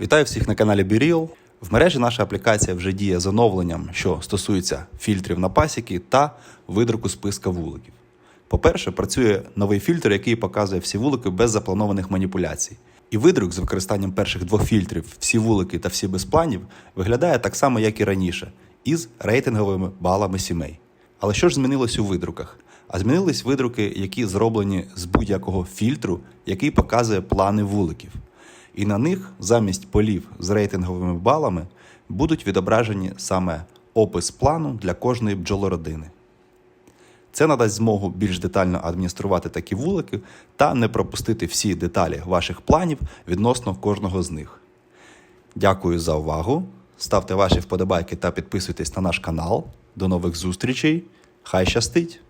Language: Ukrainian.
Вітаю всіх на каналі BeReal. В мережі наша аплікація вже діє з оновленням, що стосується фільтрів на пасіки та видруку списка вуликів. По-перше, працює новий фільтр, який показує всі вулики без запланованих маніпуляцій. І видрук з використанням перших двох фільтрів всі вулики та всі без планів виглядає так само, як і раніше, із рейтинговими балами сімей. Але що ж змінилось у видруках? А змінились видруки, які зроблені з будь-якого фільтру, який показує плани вуликів. І на них замість полів з рейтинговими балами будуть відображені саме опис плану для кожної бджолородини. Це надасть змогу більш детально адмініструвати такі вулики та не пропустити всі деталі ваших планів відносно кожного з них. Дякую за увагу. Ставте ваші вподобайки та підписуйтесь на наш канал. До нових зустрічей. Хай щастить!